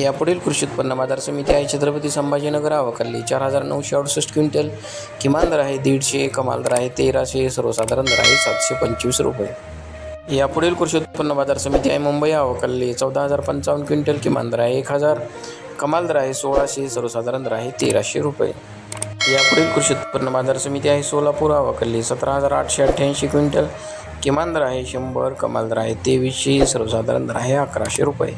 यापुढील कृषी उत्पन्न बाजार समिती आहे. छत्रपती संभाजीनगर अवकल्ली चार हजार नऊशे अडुसष्ट क्विंटल. किमान दर आहे दीडशे कमाल दर आहे तेराशे सर्वसाधारण दर आहे सातशे पंचवीस रुपये. यापुढील कृषी उत्पन्न बाजार समिती आहे मुंबई अवकल्ली चौदा हजार पंचावन्न क्विंटल. किमान दर आहे एक हजार कमाल दर आहे सोळाशे सर्वसाधारण दर आहे तेराशे रुपये. यापुढील कृषी उत्पन्न बाजार समिती आहे सोलापूर अवकल्ली सतरा हजार आठशे अठ्ठ्याऐंशी क्विंटल. किमान दर आहे शंभर कमाल दर आहे तेवीसशे सर्वसाधारण दर आहे अकराशे रुपये.